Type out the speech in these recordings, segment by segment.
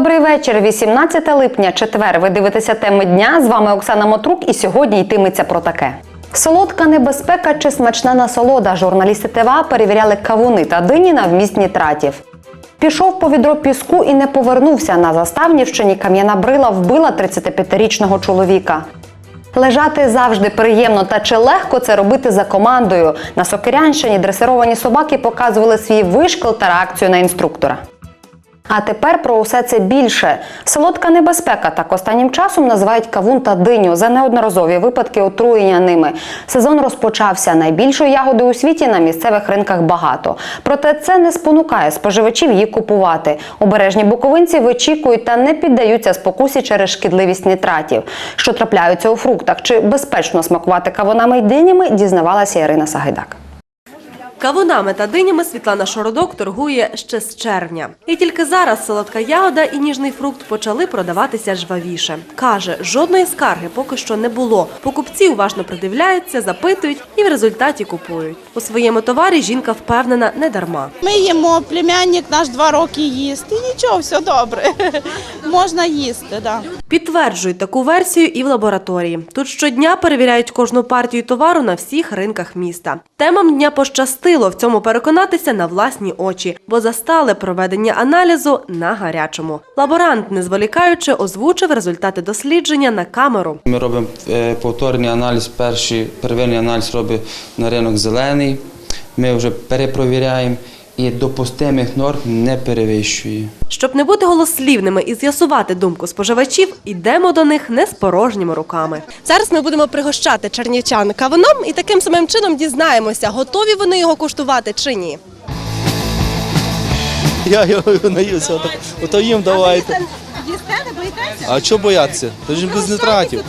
Добрий вечір. 18 липня, четвер. Ви дивитеся теми дня. З вами Оксана Мотрук, і сьогодні йтиметься про таке. Солодка небезпека чи смачна насолода. Журналісти ТВА перевіряли кавуни та дині на вміст нітратів. Пішов по відро піску і не повернувся. На Заставнівщині кам'яна брила вбила 35-річного чоловіка. Лежати завжди приємно, та чи легко це робити за командою? На Сокирянщині дресировані собаки показували свій вишкіл та реакцію на інструктора. А тепер про усе це більше. Солодка небезпека так останнім часом називають кавун та диню за неодноразові випадки отруєння ними. Сезон розпочався. Найбільшої ягоди у світі на місцевих ринках багато. Проте це не спонукає споживачів її купувати. Обережні буковинці вичікують та не піддаються спокусі через шкідливість нітратів. Що трапляються у фруктах, чи безпечно смакувати кавунами й динями, дізнавалася Ірина Сагайдак. Кавунами та динями Світлана Шородок торгує ще з червня. І тільки зараз солодка ягода і ніжний фрукт почали продаватися жвавіше. Каже, жодної скарги поки що не було. Покупці уважно придивляються, запитують і в результаті купують. У своєму товарі жінка впевнена не дарма. Ми їмо, племянник наш два роки їсть. І нічого, все добре. Можна їсти, да. Підтверджують таку версію і в лабораторії. Тут щодня перевіряють кожну партію товару на всіх ринках міста. Темам дня пощастило в цьому переконатися на власні очі, бо застали проведення аналізу на гарячому. Лаборант, не зволікаючи, озвучив результати дослідження на камеру. Ми робимо е, повторний аналіз. Перший первинний аналіз робить на ринок зелений. Ми вже перепровіряємо і допустимих норм не перевищує. Щоб не бути голослівними і з'ясувати думку споживачів, йдемо до них не з порожніми руками. Зараз ми будемо пригощати чернівчан кавуном і таким самим чином дізнаємося, готові вони його куштувати чи ні. Я його наюся, ото, їм давайте. А чого боятися? То ж без нитратів.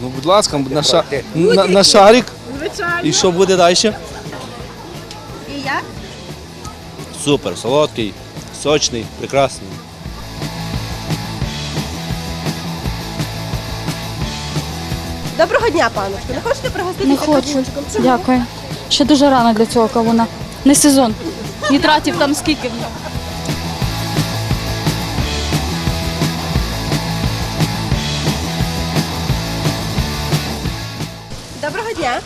Ну, будь ласка, на, ша... на, на шарик. Звичайно. І що буде далі? І як? Супер, солодкий, сочний, прекрасний. Доброго дня, паночко. Не хочете пригоститися Не хочу. кавунчиком? Чому? Дякую. Ще дуже рано для цього кавуна. Не сезон. Нітратів там скільки в нього. Доброго дня.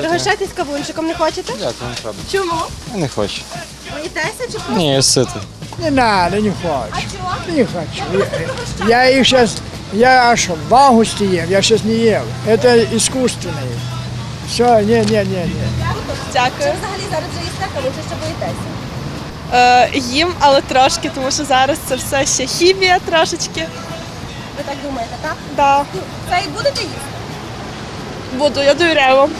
Пригощайтесь кавунчиком, не хочете? Дякую, не треба. Чому? Не хочу. Боїтеся чи просто? Ні, ситий. Не надо, не хочу. Не хочу. Я, я их сейчас, я аж в августе ем, я сейчас не ел. Это искусственное. Все, не, не, не, не. Дякую. Взагалі зараз вже їсте кавун, чи ще боїтеся? Е, їм, але трошки, тому що зараз це все ще хімія трошечки. Ви так думаєте, так? Да. Це і будете їсти? Буду, я довіряю вам.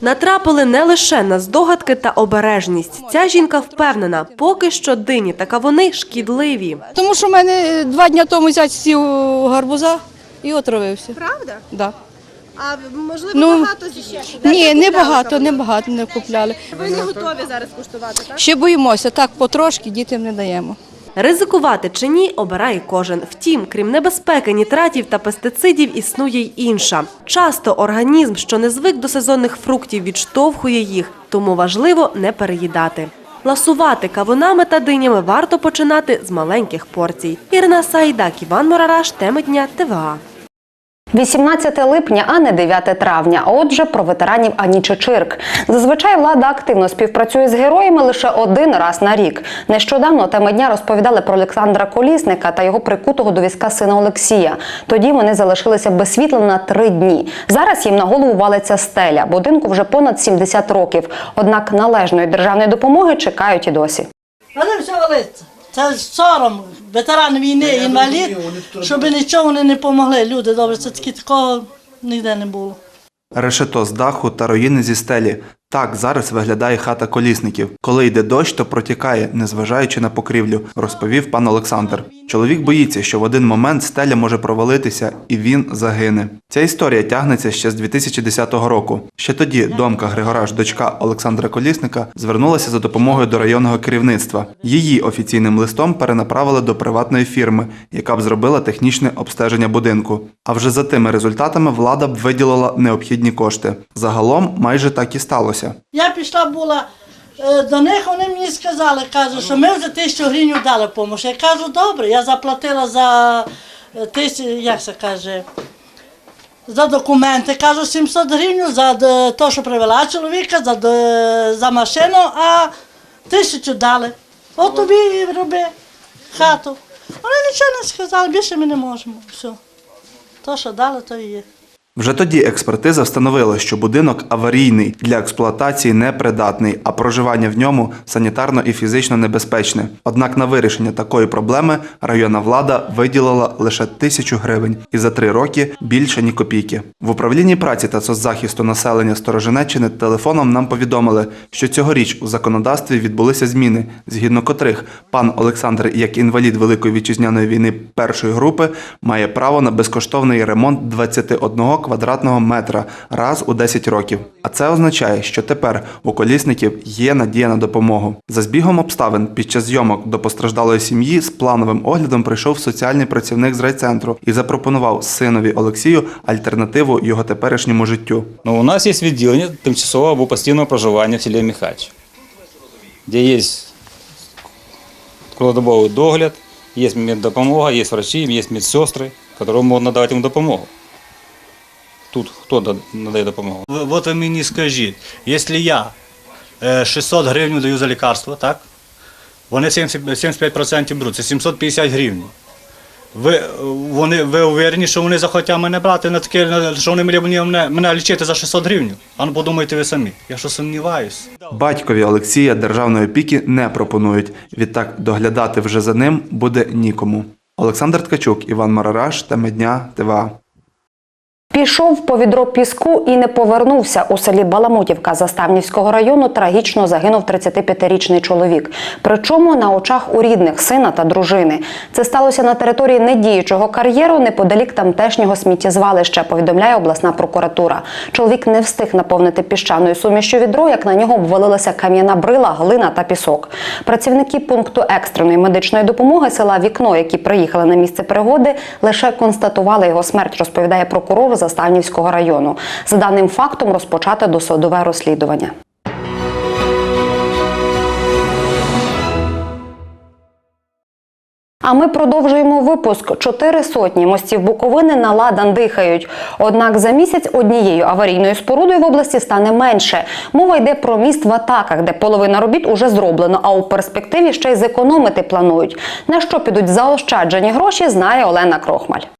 Натрапили не лише на здогадки та обережність. Ця жінка впевнена, поки що дині та кавуни шкідливі. Тому що в мене два дні тому зять сів гарбуза і отравився. Правда? Да. А можливо Ну, багато з'їсти? Ні, не багато, не багато не купляли. Ви не готові зараз куштувати, так? Ще боїмося, так потрошки дітям не даємо. Ризикувати чи ні, обирає кожен. Втім, крім небезпеки нітратів та пестицидів, існує й інша. Часто організм, що не звик до сезонних фруктів, відштовхує їх, тому важливо не переїдати. Ласувати кавунами та динями варто починати з маленьких порцій. Ірина Сайдак, Іван Морараш, теми дня ТВА. 18 липня, а не 9 травня. А Отже, про ветеранів ані Чечирк. Зазвичай влада активно співпрацює з героями лише один раз на рік. Нещодавно теми дня розповідали про Олександра Колісника та його прикутого до візка сина Олексія. Тоді вони залишилися без світла на три дні. Зараз їм на голову валиться стеля. Будинку вже понад 70 років. Однак належної державної допомоги чекають і досі. Вони все валиться. Це сором, ветеран війни, інвалід, щоб нічого вони не допомогли. Люди добре, це таки такого ніде не було. Решето з даху та руїни зі стелі. Так зараз виглядає хата колісників. Коли йде дощ, то протікає, незважаючи на покрівлю, розповів пан Олександр. Чоловік боїться, що в один момент стеля може провалитися і він загине. Ця історія тягнеться ще з 2010 року. Ще тоді домка Григораш, дочка Олександра Колісника, звернулася за допомогою до районного керівництва. Її офіційним листом перенаправили до приватної фірми, яка б зробила технічне обстеження будинку. А вже за тими результатами влада б виділила необхідні кошти. Загалом майже так і сталося. Я пішла була е, до них вони мені сказали, каже, що ми вже тисячу гривень дали допомогу. Я кажу, добре, я заплатила за е, тисячу, як це каже, за документи, кажу, 700 гривень за те, що привела чоловіка, за, за машину, а тисячу дали. От тобі і роби хату. Вони нічого не сказали, більше ми не можемо. Все. То, що дали, то і є. Вже тоді експертиза встановила, що будинок аварійний для експлуатації непридатний, а проживання в ньому санітарно і фізично небезпечне. Однак на вирішення такої проблеми районна влада виділила лише тисячу гривень і за три роки більше ні копійки. В управлінні праці та соцзахисту населення Сторожинеччини телефоном нам повідомили, що цьогоріч у законодавстві відбулися зміни, згідно котрих пан Олександр, як інвалід Великої вітчизняної війни першої групи, має право на безкоштовний ремонт 21 квадратного метра раз у 10 років. А це означає, що тепер у колісників є надія на допомогу. За збігом обставин під час зйомок до постраждалої сім'ї з плановим оглядом прийшов соціальний працівник з райцентру і запропонував синові Олексію альтернативу його теперішньому життю. Но у нас есть відділення тимчасового або постійного проживання в селі Михач, де є круглодобовий догляд, є меддопомога, є врачі, є медсестри, які можуть надавати йому допомогу. Тут хто надає допомогу? Ви- От ви мені скажіть, якщо я е, 600 гривень даю за лікарство, так? Вони 70, 75% беруть, це 750 гривень. Ви, е, вони, ви уверені, що вони захотять мене брати на таке, що вони мені- мене, мене лічити за 600 гривень? А ну подумайте ви самі. Я що сумніваюсь. Батькові Олексія державної опіки не пропонують. Відтак доглядати вже за ним буде нікому. Олександр Ткачук, Іван Марараш, теми дня, ТВА. Пішов по відро піску і не повернувся. У селі Баламутівка Заставнівського району трагічно загинув 35-річний чоловік. Причому на очах у рідних сина та дружини. Це сталося на території недіючого кар'єру неподалік тамтешнього сміттєзвалища, повідомляє обласна прокуратура. Чоловік не встиг наповнити піщаною сумішчю відро, як на нього обвалилася кам'яна брила, глина та пісок. Працівники пункту екстреної медичної допомоги села Вікно, які приїхали на місце пригоди, лише констатували його смерть, розповідає прокурор Заставнівського району. За даним фактом розпочати досудове розслідування. А ми продовжуємо випуск. Чотири сотні мостів Буковини на ладан дихають. Однак за місяць однією аварійною спорудою в області стане менше. Мова йде про міст в атаках, де половина робіт уже зроблено, а у перспективі ще й зекономити планують. На що підуть заощаджені гроші, знає Олена Крохмаль.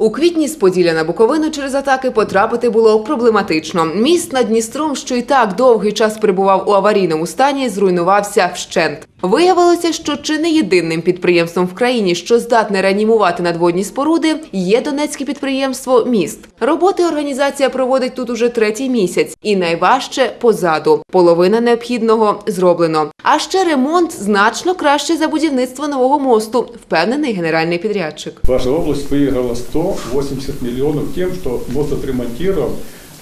У квітні з Поділля на Буковину через атаки потрапити було проблематично. Міст над Дністром, що і так довгий час перебував у аварійному стані, зруйнувався вщент. Виявилося, що чи не єдиним підприємством в країні, що здатне реанімувати надводні споруди, є донецьке підприємство Міст. Роботи організація проводить тут уже третій місяць, і найважче позаду. Половина необхідного зроблено. А ще ремонт значно краще за будівництво нового мосту, впевнений генеральний підрядчик. Ваша область выиграла 180 миллионов тем, что мост отремонтировал,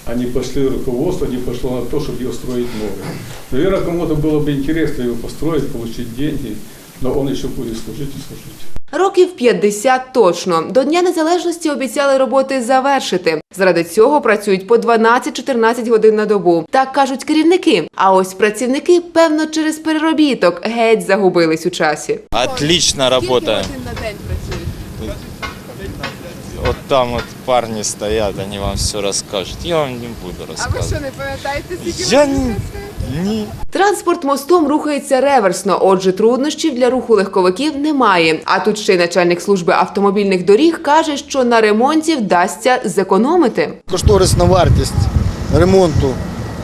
а не пошли руководство, не пошло на то, чтобы ее строить новый. Наверное, кому-то было бы интересно его построить, получить деньги, но он еще будет служить и служить. Років 50 точно. До Дня Незалежності обіцяли роботи завершити. Заради цього працюють по 12-14 годин на добу. Так кажуть керівники. А ось працівники, певно, через переробіток геть загубились у часі. Отлично работаем. Вот там вот парни стоят, они вам все расскажут. Я вам не буду рассказывать. не пам'ятаєте, Я не... Ні. Транспорт мостом рухається реверсно, отже, труднощів для руху легковиків немає. А тут ще й начальник служби автомобільних доріг каже, що на ремонті вдасться зекономити. Кошторисна вартість ремонту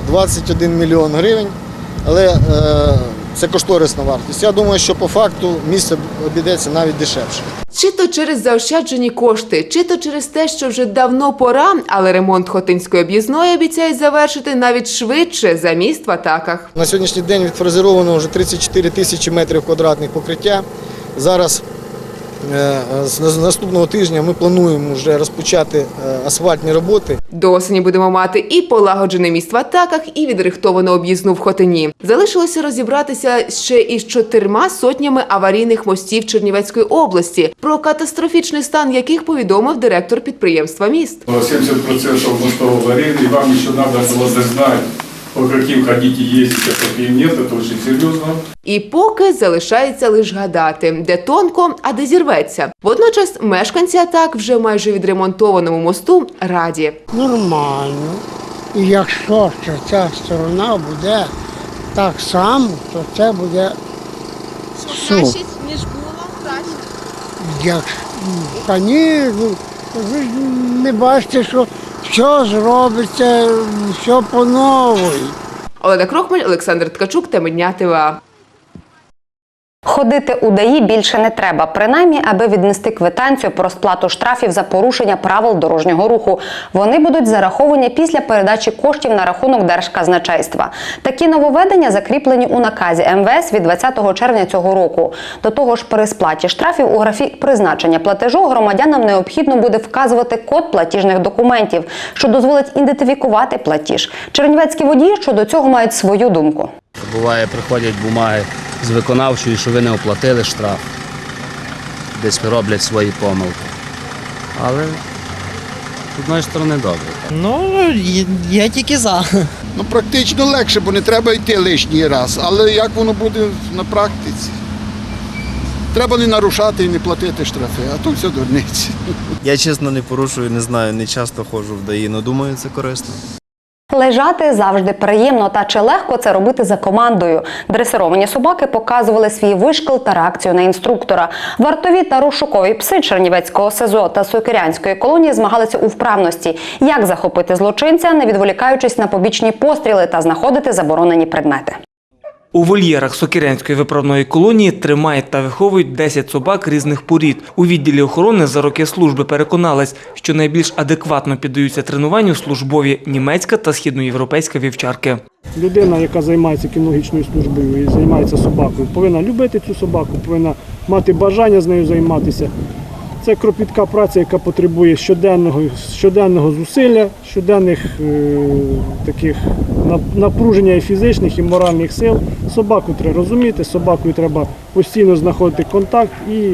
21 мільйон гривень, але е, це кошторисна вартість. Я думаю, що по факту місце обійдеться навіть дешевше. Чи то через заощаджені кошти, чи то через те, що вже давно пора, але ремонт Хотинської об'їзної обіцяють завершити навіть швидше за міст в атаках. На сьогоднішній день відфрезеровано вже 34 тисячі метрів квадратних покриття. Зараз з з наступного тижня ми плануємо вже розпочати е, асфальтні роботи. До осені будемо мати і полагоджений міст в атаках, і відрихтовану об'їзну в Хотині. Залишилося розібратися ще із чотирма сотнями аварійних мостів Чернівецької області, про катастрофічний стан яких повідомив директор підприємства міст. 70% мостов аварийный, вам еще надо было догнать по каким хотите ездить, а по каким нет, это очень серьезно. І поки залишається лише гадати, де тонко, а де зірветься. Водночас мешканці атак вже майже відремонтованому мосту раді. Нормально. І якщо що ця сторона буде так само, то це буде супер. ніж було, краще. Як, та ні, ну, ви ж не бачите, що все зробиться, все по новій. Олена Крохмаль, Олександр Ткачук, теми дня ТВА. Ходити у ДАІ більше не треба, принаймні, аби віднести квитанцію про сплату штрафів за порушення правил дорожнього руху. Вони будуть зараховані після передачі коштів на рахунок держказначейства. Такі нововведення закріплені у наказі МВС від 20 червня цього року. До того ж, при сплаті штрафів у графі призначення платежу громадянам необхідно буде вказувати код платіжних документів, що дозволить ідентифікувати платіж. Чернівецькі водії щодо цього мають свою думку. Буває, приходять бумаги з виконавчої, що ви не оплатили штраф. Десь роблять свої помилки. Але з одної сторони добре. Ну, я тільки за. Ну, практично легше, бо не треба йти лишній раз. Але як воно буде на практиці? Треба не нарушати і не платити штрафи, а то все дурниці. Я чесно не порушую, не знаю, не часто ходжу в ДАІ, але думаю, це корисно. Лежати завжди приємно, та чи легко це робити за командою. Дресировані собаки показували свій вишкіл та реакцію на інструктора. Вартові та розшукові пси Чернівецького сезо та Сокирянської колонії змагалися у вправності, як захопити злочинця, не відволікаючись на побічні постріли та знаходити заборонені предмети. У вольєрах Сокирянської виправної колонії тримають та виховують 10 собак різних порід. У відділі охорони за роки служби переконались, що найбільш адекватно піддаються тренуванню службові німецька та східноєвропейська вівчарки. Людина, яка займається кінологічною службою і займається собакою, повинна любити цю собаку, повинна мати бажання з нею займатися. Це кропітка праця, яка потребує щоденного, щоденного зусилля, щоденних е, таких напруження і фізичних, і моральних сил. Собаку треба розуміти, собакою треба постійно знаходити контакт і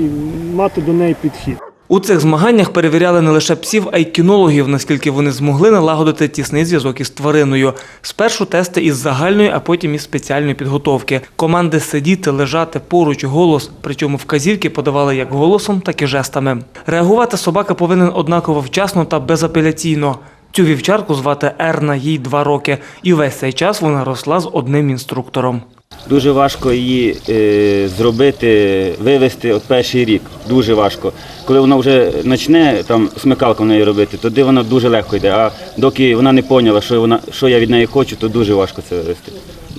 мати до неї підхід. У цих змаганнях перевіряли не лише псів, а й кінологів, наскільки вони змогли налагодити тісний зв'язок із твариною. Спершу тести із загальної, а потім із спеціальної підготовки. Команди сидіти, лежати поруч, голос. Причому вказівки подавали як голосом, так і жестами. Реагувати собака повинен однаково вчасно та безапеляційно. Цю вівчарку звати Ерна, їй два роки, і весь цей час вона росла з одним інструктором. Дуже важко її е, зробити, вивести от перший рік. Дуже важко. Коли вона вже почне там смикалку в неї робити, тоді вона дуже легко йде. А доки вона не поняла, що вона що я від неї хочу, то дуже важко це вивести.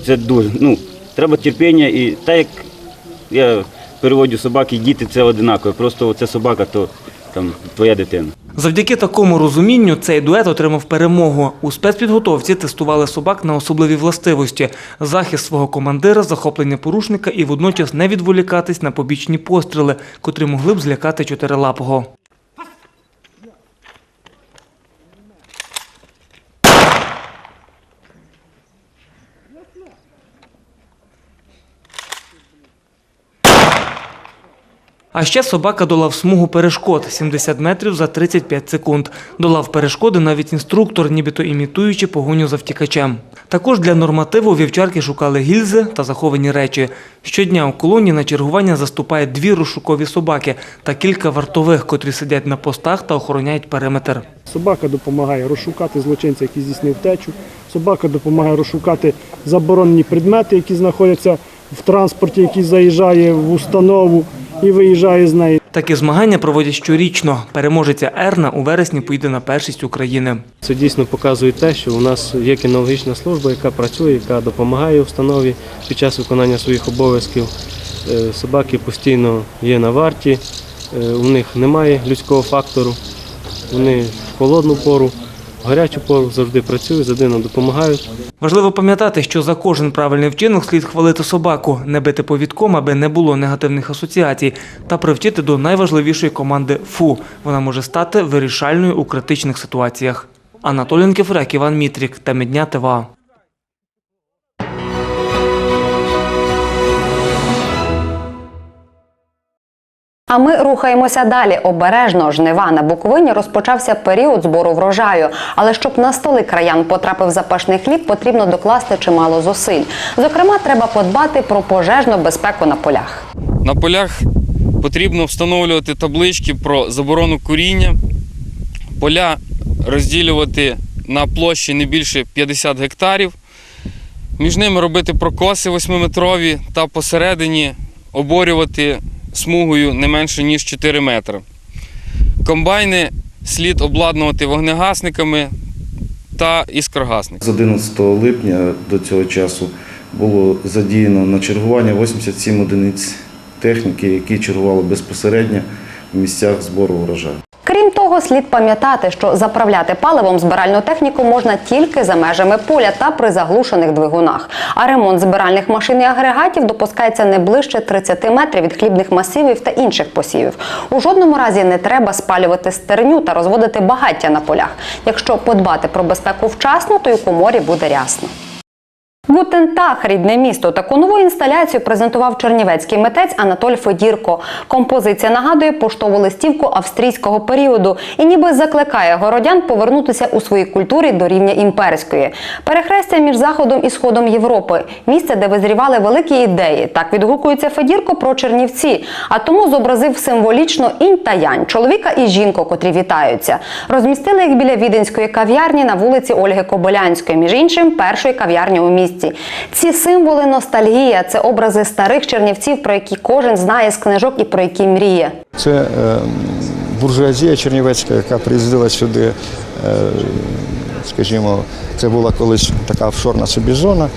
Це дуже ну треба терпіння і так як я переводю собаки, діти це одинаково. Просто це собака, то там твоя дитина. Завдяки такому розумінню цей дует отримав перемогу. У спецпідготовці тестували собак на особливі властивості: захист свого командира, захоплення порушника і водночас не відволікатись на побічні постріли, котрі могли б злякати чотирилапого. А ще собака долав смугу перешкод 70 метрів за 35 секунд. Долав перешкоди навіть інструктор, нібито імітуючи погоню за втікачем. Також для нормативу вівчарки шукали гільзи та заховані речі. Щодня у колонії на чергування заступає дві розшукові собаки та кілька вартових, котрі сидять на постах та охороняють периметр. Собака допомагає розшукати злочинця, який здійснив втечу. Собака допомагає розшукати заборонені предмети, які знаходяться в транспорті, який заїжджає в установу і виїжджає з неї. Такі змагання проводять щорічно. Переможеця Ерна у вересні поїде на першість України. Це дійсно показує те, що у нас є кінологічна служба, яка працює, яка допомагає установі під час виконання своїх обов'язків. Е, Собаки постійно є на варті, е, у них немає людського фактору. Вони в холодну пору, гарячу пору завжди працюють, завжди нам допомагають. Важливо пам'ятати, що за кожен правильний вчинок слід хвалити собаку, не бити повідком, аби не було негативних асоціацій, та привчити до найважливішої команди ФУ. Вона може стати вирішальною у критичних ситуаціях. Анатолій Кефрек, Іван Мітрік, та дня ТВА. А ми рухаємося далі. Обережно жнива на Буковині розпочався період збору врожаю. Але щоб на столи краян потрапив запашний хліб, потрібно докласти чимало зусиль. Зокрема, треба подбати про пожежну безпеку на полях. На полях потрібно встановлювати таблички про заборону куріння, поля розділювати на площі не більше 50 гектарів, між ними робити прокоси 8-метрові та посередині оборювати смугою не менше ніж 4 метри. Комбайни слід обладнувати вогнегасниками та іскрогасниками. З 11 липня до цього часу було задіяно на чергування 87 одиниць техніки, які чергували безпосередньо в місцях збору урожаю. Крім того, слід пам'ятати, що заправляти паливом збиральну техніку можна тільки за межами поля та при заглушених двигунах. А ремонт збиральних машин і агрегатів допускається не ближче 30 метрів від хлібних масивів та інших посівів. У жодному разі не треба спалювати стерню та розводити багаття на полях. Якщо подбати про безпеку вчасно, то й у коморі буде рясно. Гутентах, рідне місто. Таку нову інсталяцію презентував чернівецький митець Анатоль Федірко. Композиція нагадує поштову листівку австрійського періоду і ніби закликає городян повернутися у своїй культурі до рівня імперської. Перехрестя між заходом і сходом Європи місце, де визрівали великі ідеї. Так відгукується Федірко про Чернівці, а тому зобразив символічно інь та янь, чоловіка і жінку, котрі вітаються. Розмістили їх біля віденської кав'ярні на вулиці Ольги Кобилянської, між іншим, першої кав'ярні у місті. Ці символи ностальгія це образи старих чернівців, про які кожен знає з книжок і про які мріє. Це е, буржуазія чернівецька, яка приїздила сюди, е, скажімо, це була колись така офшорна собі зона.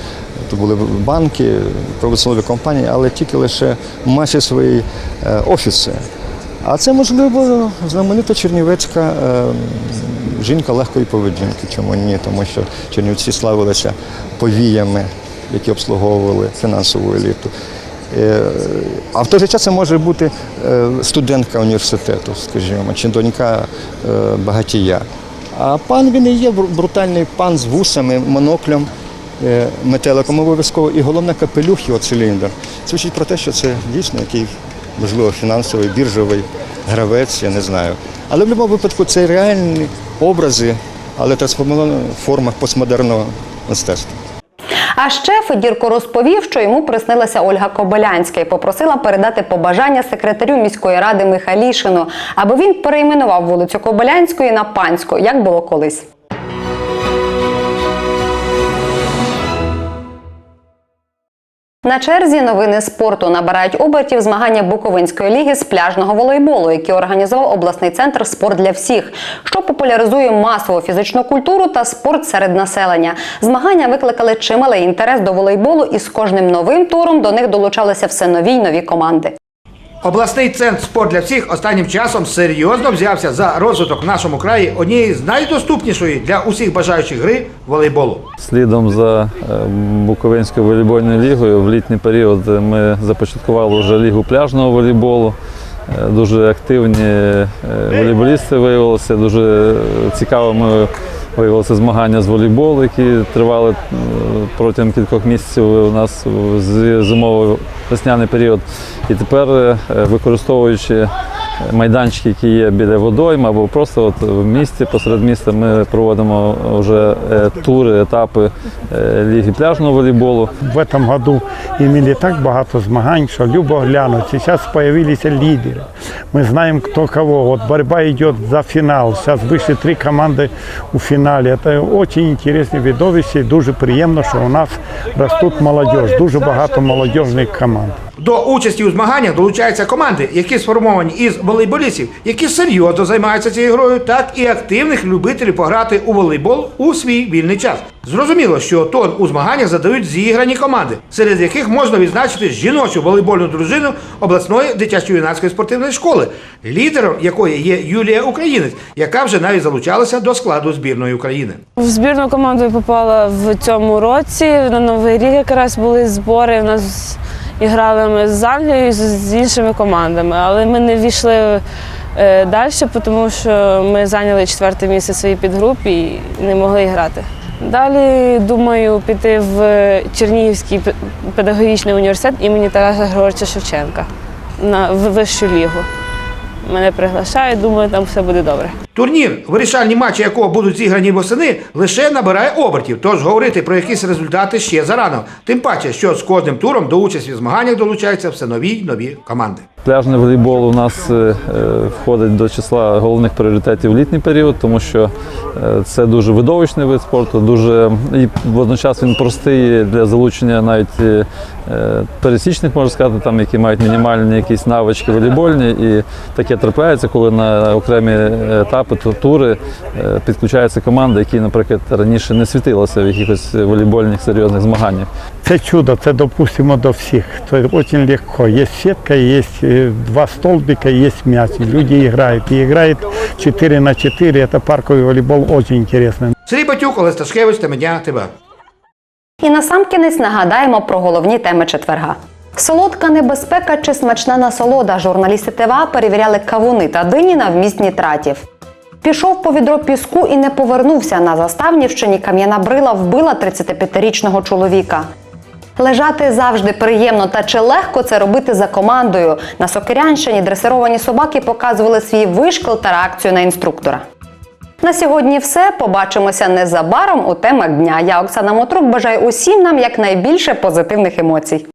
Тут були банки, промислові компанії, але тільки лише в масі свої е, офіси. А це, можливо, знаменита чернівецька жінка легкої поведінки. Чому ні? Тому що чернівці славилися повіями, які обслуговували фінансову еліту. Е, А в той же час це може бути е, студентка університету, скажімо, чи донька е, багатія. А пан він і є брутальний пан з вусами, моноклем, метеликом обов'язково, і головне капелюх його циліндр. Свідчить про те, що це дійсно який, можливо, фінансовий, біржовий гравець, я не знаю. Але в будь-якому випадку це реальні образи, але трансформовано в формах постмодерного мистецтва. А ще Федірко розповів, що йому приснилася Ольга Кобилянська і попросила передати побажання секретарю міської ради Михайлішину, аби він перейменував вулицю Кобилянської на панську, як було колись. На черзі новини спорту набирають обертів змагання Буковинської ліги з пляжного волейболу, які організував обласний центр Спорт для всіх, що популяризує масову фізичну культуру та спорт серед населення. Змагання викликали чималий інтерес до волейболу, і з кожним новим туром до них долучалися все нові й нові команди. Обласний центр спорт для всіх останнім часом серйозно взявся за розвиток в нашому краї однієї з найдоступнішої для усіх бажаючих гри волейболу. Слідом за е, Буковинською волейбольною лігою в літній період ми започаткували вже лігу пляжного волейболу. Е, Дуже активні е, волейболісти виявилися, дуже цікавими виявилися змагання з волейболу, які тривали е, протягом кількох місяців у нас зимовий зимово-весняний період. І тепер, е, використовуючи майданчики, які є біля водойм або просто от в місті, посеред міста, ми проводимо вже е, тури, етапи е, ліги пляжного волейболу. В этом году имели так багато змагань, что любо глянуть. Сейчас появились лидеры. Мы знаем, кто кого. Вот борьба идет за финал. Сейчас вышли три команды у финале. Это очень интересне видовище. і Дуже приємно, що у нас ростуть молодежь. Дуже багато молодіжних команд. До участі у змаганнях долучаються команди, які сформовані із волейболістів, які серйозно займаються цією грою, так і активних любителів пограти у волейбол у свій вільний час. Зрозуміло, що тон у змаганнях задають зіграні команди, серед яких можна відзначити жіночу волейбольну дружину обласної дитячо-юнацької спортивної школи, лідером якої є Юлія Українець, яка вже навіть залучалася до складу збірної України. В збірну команду попала в цьому році. На Новий рік якраз були збори. У нас і грали ми з Англією, з- іншими командами. Але ми не війшли е, далі, тому що ми зайняли четверте місце в своїй підгрупі і не могли грати. Далі думаю піти в Чернігівський педагогічний університет імені Тараса Григоровича Шевченка на вищу лігу. мене приглашають, думаю, там все буде добре. Турнір, вирішальні матчі якого будуть зіграні восени, лише набирає обертів, тож говорити про якісь результати ще зарано. Тим паче, що з кожним туром до участі в змаганнях долучаються все нові й нові команди. Пляжний волейбол у нас е, е, входить до числа головних пріоритетів в літній період, тому що е, це дуже видовищний вид спорту, дуже і водночас він простий для залучення навіть пересічних, можна сказати, там які мають мінімальні якісь навички волейбольні. І таке трапляється, коли на окремі етапи ту- тури е, підключаються команди, які, наприклад, раніше не світилися в якихось волейбольних серйозних змаганнях. Це чудо, це допустимо до всіх. Це дуже легко. Є сітка, є е, два столбика, є м'яч. Люди грають. І грають 4 на 4. Це парковий волейбол дуже інтересний. Сергій Батюк, Олег Сташкевич, Темедня, ТВ. І насамкінець нагадаємо про головні теми четверга. Солодка небезпека чи смачна насолода. Журналісти ТВА перевіряли кавуни та дині на вміст нітратів. Пішов по відро піску і не повернувся. На Заставнівщині кам'яна брила вбила 35-річного чоловіка. Лежати завжди приємно та чи легко це робити за командою. На Сокирянщині дресировані собаки показували свій вишкіл та реакцію на інструктора. На сьогодні все. Побачимося незабаром у темах дня. Я Оксана Мотрук бажаю усім нам якнайбільше позитивних емоцій.